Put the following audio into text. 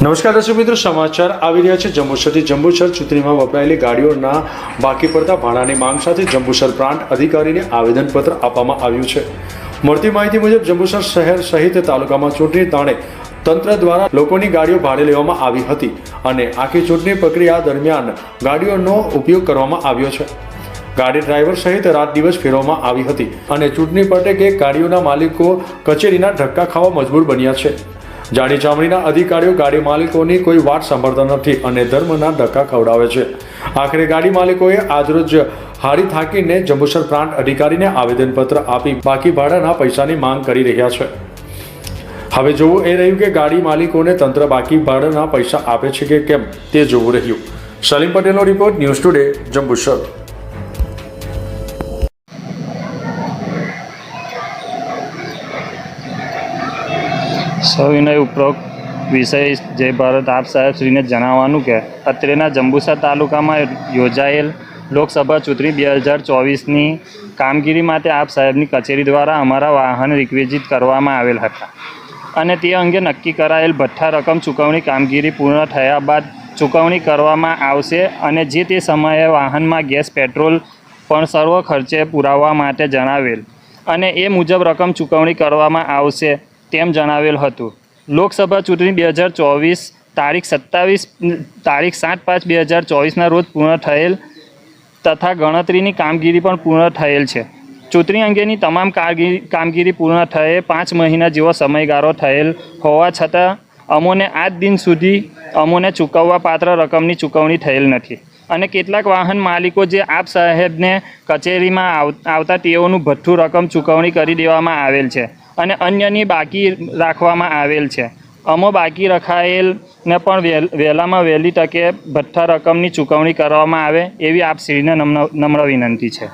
નમસ્કાર દર્શક મિત્રો, સમાચાર આવી રહ્યા છે. જંબુસરથી જંબુસર ચૂંટણીમાં વપરાયેલી ગાડીઓના બાકી પડતા ભાડાની માંગ સાથે જંબુસર પ્રાંત અધિકારીને આવેદનપત્ર આપવામાં આવ્યું છે. મળતી માહિતી મુજબ, જંબુસર શહેર સહિત તાલુકામાં ચૂંટણી તાણે તંત્ર દ્વારા લોકોની ગાડીઓ ભાડે લેવામાં આવી હતી અને આખી ચૂંટણી પ્રક્રિયા દરમિયાન ગાડીઓનો ઉપયોગ કરવામાં આવ્યો છે. ગાડી ડ્રાઈવર સહિત રાત દિવસ ફેરવવામાં આવી હતી અને ચૂંટણી પટે કે ગાડીઓના માલિકો કચેરીના ધક્કા ખાવા મજબૂર બન્યા છે. જાડી ચામડીના અધિકારીઓ ગાડી માલિકોની કોઈ વાત સાંભળતા નથી અને ધર્મના ધક્કા ખવડાવે છે. આખરે ગાડી માલિકોએ આજરોજ હારી થાકીને જંબુસર પ્રાંત અધિકારીને આવેદનપત્ર આપી બાકી ભાડાના પૈસાની માંગ કરી રહ્યા છે. હવે જોવું એ રહ્યું કે ગાડી માલિકોને તંત્ર બાકી ભાડાના પૈસા આપે છે કે કેમ તે જોવું રહ્યું. સલીમ પટેલનો રિપોર્ટ ન્યૂઝ ટુડે, જંબુસર. સવિનય ઉપરોક્ત વિષય જય ભારત આપ સાહેબશ્રીને જણાવવાનું કે અત્રેના જંબુસર તાલુકામાં યોજાયેલ લોકસભા ચૂંટણી બે હજાર ચોવીસની કામગીરી માટે આપ સાહેબની કચેરી દ્વારા અમારા વાહન રિક્વેજિત કરવામાં આવેલ હતા અને તે અંગે નક્કી કરાયેલ ભઠ્ઠા રકમ ચૂકવણી કામગીરી પૂર્ણ થયા બાદ ચૂકવણી કરવામાં આવશે અને જે તે સમયે વાહનમાં ગેસ, પેટ્રોલ પણ સર્વ ખર્ચે પુરાવવા માટે જણાવેલ. અને એ મુજબ રકમ ચૂકવણી કરવામાં આવશે. તેમ જણાવેલ હતું. લોકસભા ચૂંટણી બે હજાર ચોવીસ તારીખ સત્તાવીસ, તારીખ સાત પાંચ બે હજાર ચોવીસના રોજ પૂર્ણ થયેલ તથા ગણતરીની કામગીરી પણ પૂર્ણ થયેલ છે. ચૂંટણી અંગેની તમામ કામગીરી પૂર્ણ થયે પાંચ મહિના જેવો સમયગાળો થયેલ હોવા છતાં અમોને આજ દિન સુધી અમોને ચૂકવવા પાત્ર રકમની ચૂકવણી થયેલ નથી. અને કેટલાક વાહન માલિકો જે આપ સાહેબને કચેરીમાં આવ, આવતા તેઓનું ભઠ્ઠું રકમ ચૂકવણી કરી દેવામાં આવેલ છે. અને અન્યની બાકી રાખવામાં આવેલ છે. અમો બાકી રખાયેલને પણ વહેલામાં વહેલી તકે ભથ્થા રકમની ચૂકવણી કરવામાં આવે એવી આપ શ્રીને નમ્ર વિનંતી છે.